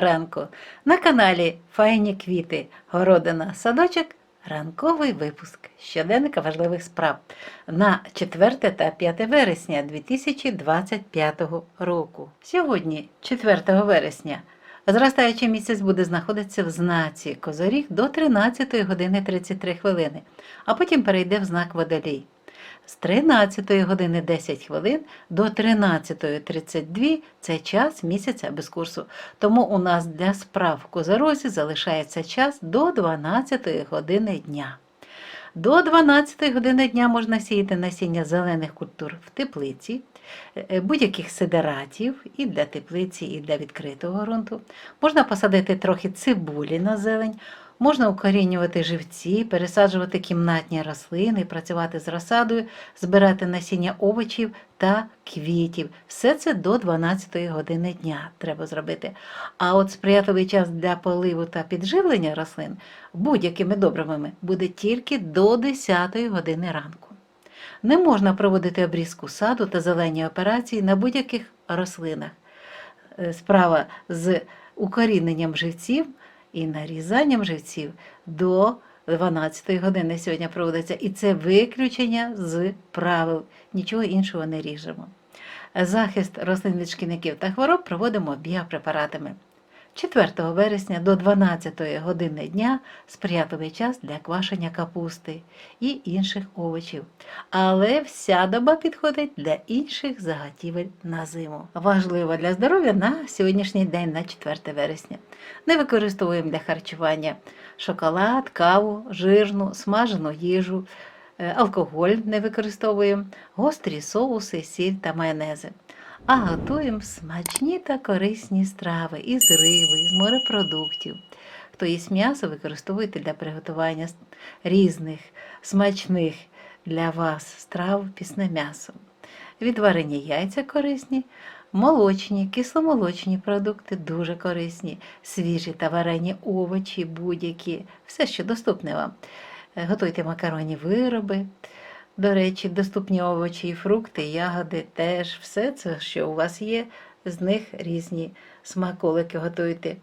ранку. На каналі Файні квіти, городина, садочок. Ранковий випуск щоденника важливих справ на 4 та 5 вересня 2025 року. Сьогодні, 4 вересня, зростаючий місяць буде знаходитися в знаці Козоріг до 13 години 33 хвилини, а потім перейде в знак Водолій. З 13 години 10 хвилин до 13.32 це час місяця без курсу. Тому у нас для справ в Козорозі залишається час до 12 години дня. До 12 години дня можна сіяти насіння зелених культур в теплиці, будь-яких сидератів і для теплиці, і для відкритого ґрунту. Можна посадити трохи цибулі на зелень, можна укорінювати живці, пересаджувати кімнатні рослини, працювати з розсадою, збирати насіння овочів та квітів. Все це до 12 години дня треба зробити. А от сприятливий час для поливу та підживлення рослин будь-якими добривами буде тільки до 10 години ранку. Не можна проводити обрізку саду та зелені операції на будь-яких рослинах. Е, Справа з укоріненням живців і нарізанням живців до 12 години сьогодні проводиться. І це виключення з правил. Нічого іншого не ріжемо. Захист рослин від шкідників та хвороб проводимо біопрепаратами. 4 вересня до 12 години дня сприятливий час для квашення капусти і інших овочів. Але вся доба підходить для інших заготівель на зиму. Важливо для здоров'я на сьогоднішній день, на 4 вересня. Не використовуємо для харчування шоколад, каву, жирну, смажену їжу, е, алкоголь не використовуємо, гострі соуси, сіль та майонези а готуємо смачні та корисні страви із риби, із морепродуктів. Хто їсть м'ясо, використовуйте для приготування різних смачних для вас страв пісне м'ясо. Відварені яйця корисні, молочні, кисломолочні продукти дуже корисні, свіжі та варені овочі, будь-які, все, що доступне вам. Готуйте макаронні вироби. До речі, доступні овочі і фрукти, ягоди теж все це, що у вас є, з них різні смаколики готуйте.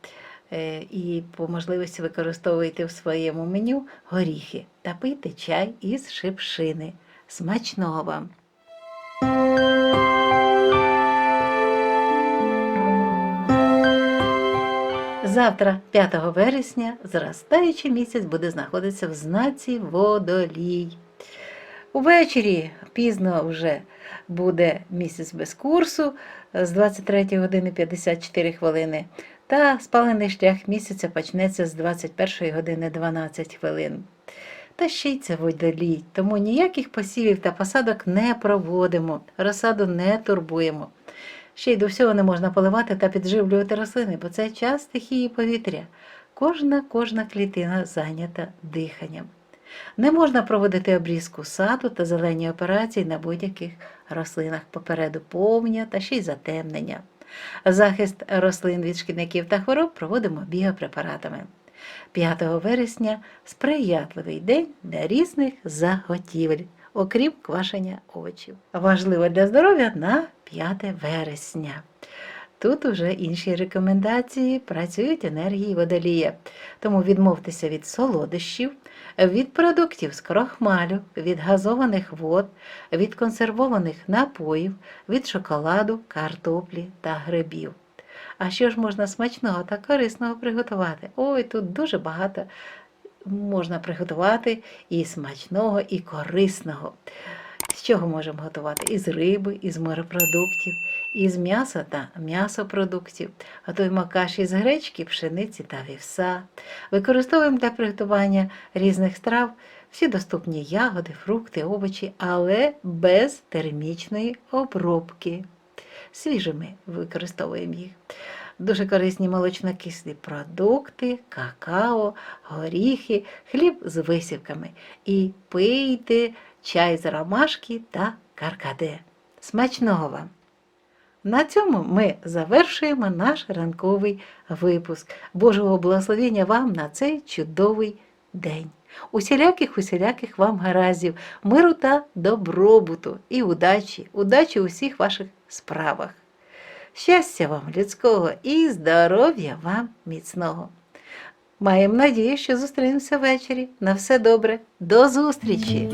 Е, І по можливості використовуйте в своєму меню горіхи та пийте чай із шипшини. Смачного вам! Завтра, 5 вересня, зростаючий місяць буде знаходитися в знаці водолій. Увечері пізно вже буде місяць без курсу з 23 години 54 хвилини. Та спалений шлях місяця почнеться з 21 години 12 хвилин. Та ще й це водолій, тому ніяких посівів та посадок не проводимо, розсаду не турбуємо. Ще й до всього не можна поливати та підживлювати рослини, бо це час стихії повітря. Кожна кожна клітина зайнята диханням. Не можна проводити обрізку саду та зелені операції на будь-яких рослинах попереду повня та ще й затемнення. Захист рослин від шкідників та хвороб проводимо біопрепаратами. 5 вересня сприятливий день для різних заготівель, окрім квашення овочів. Важливо для здоров'я на 5 вересня. Тут уже інші рекомендації працюють енергії водолія. Тому відмовтеся від солодощів, від продуктів з крохмалю, від газованих вод, від консервованих напоїв, від шоколаду, картоплі та грибів. А що ж можна смачного та корисного приготувати? Ой, тут дуже багато можна приготувати і смачного, і корисного. З чого можемо готувати? Із риби, із морепродуктів, із м'яса та м'ясопродуктів. Готуємо каші з гречки, пшениці та вівса. Використовуємо для приготування різних страв всі доступні ягоди, фрукти, овочі, але без термічної обробки. Свіжими використовуємо їх. Дуже корисні молочнокислі продукти, какао, горіхи, хліб з висівками. І пийте чай з ромашки та каркаде. Смачного вам! На цьому ми завершуємо наш ранковий випуск. Божого благословення вам на цей чудовий день. Усіляких, усіляких вам гараздів, миру та добробуту і удачі, удачі у всіх ваших справах. щастя вам людського і здоров'я вам міцного. Маємо надію, що зустрінемося ввечері. На все добре. До зустрічі!